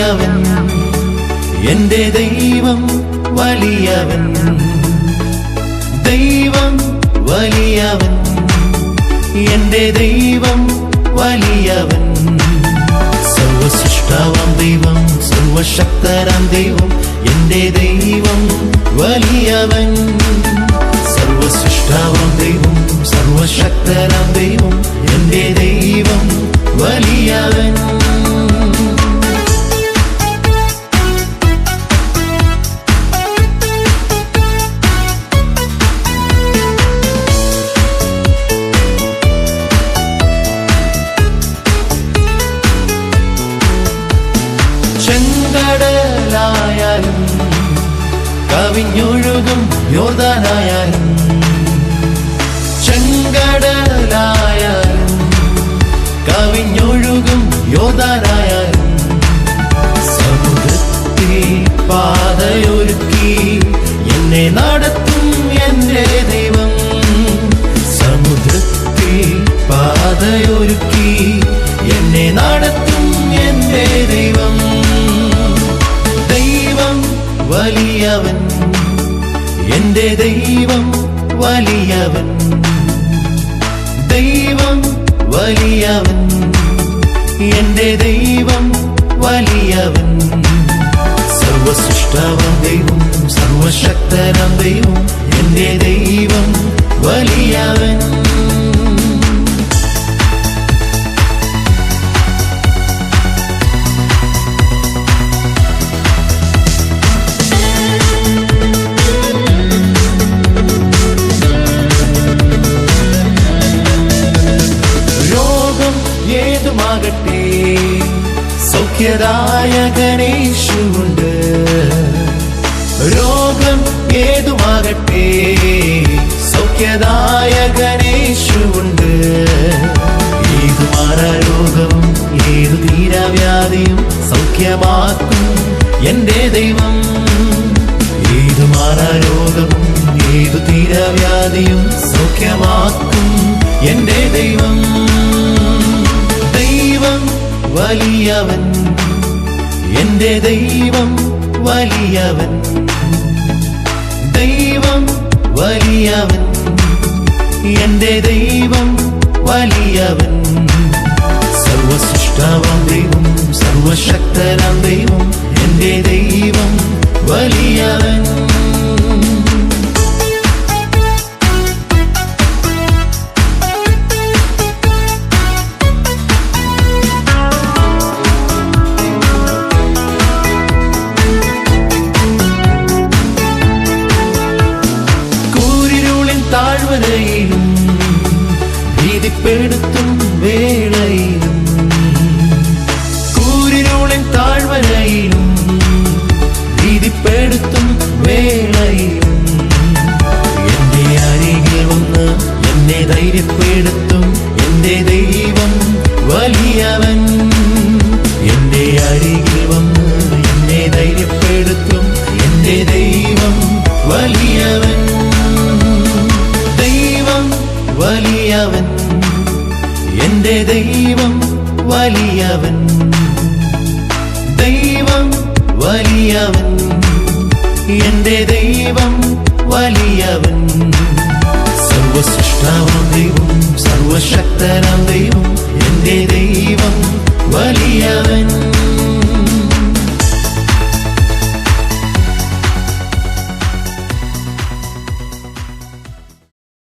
വലിയവൻ. എന്റെ ദൈവം വലിയവൻ. ദൈവം വലിയവൻ. എന്റെ ദൈവം വലിയവൻ. സർവസൃഷ്ടാവാം ദൈവം സർവശക്തരാം ദൈവം. എന്റെ ദൈവം വലിയവൻ. സർവസൃഷ്ടാവാം ദൈവം സർവശക്തരാം ദൈവം. കവിഞ്ഞൊഴുകും യോർദാനായാലും ചെങ്കടലായാലും കവിഞ്ഞൊഴുകും യോർദാനായാലും സമുദ്രത്തിൽ പാതയൊരുക്കി എന്നെ നടത്തും എന്റെ ദൈവം. സമുദ്രത്തിൽ പാതയൊരുക്കി എന്നെ നടത്തും എന്റെ ദൈവം. ദൈവം വലിയവൻ എന്റെ ദൈവം വലിയവൻ. ദൈവം വലിയവൻ. എന്റെ ദൈവം വലിയവൻ. സർവസൃഷ്ടാവാം ദൈവം സർവശക്തനാം ദൈവം. എന്റെ ദൈവം ഏതുമാകട്ടെ സൗഖ്യദായ ഗണേശുണ്ട് രോഗം ഏതുമാകട്ടെ? സൗഖ്യദായ ഗണേശുണ്ട് ഏതു രോഗം ഏതു തീരാവ്യാധിയും സൗഖ്യമാക്കും എന്റെ ദൈവം. ഏതു രോഗം ഏതു തീരാവ്യാധിയും സൗഖ്യമാക്കും എന്റെ ദൈവം. വലിയവൻ എന്റെ ദൈവം വലിയവൻ. ദൈവം വലിയവൻ എന്റെ ദൈവം വലിയവൻ. സർവസൃഷ്ടാവാം ദൈവം സർവശക്തനാം ദൈവം. വേളയിലും കൂരിരുളിൻ താഴ്വരയിലും ഭീതിപ്പെടുത്തും വേളയിലും. എന്റെ അരികിൽ വന്ന് എന്നെ ധൈര്യപ്പെടുത്തും എന്റെ ദൈവം വലിയവൻ. എന്റെ അരികിൽ വന്ന് എന്നെ ധൈര്യപ്പെടുത്തും എന്റെ ദൈവം വലിയവൻ. ദൈവം വലിയവൻ. എന്റെ ദൈവം വലിയവൻ. ദൈവം വലിയവൻ. എന്റെ ദൈവം വലിയവൻ. സർവസൃഷ്ടാവാം ദൈവം സർവശക്തനാം ദൈവം എന്റെ ദൈവം വലിയവൻ.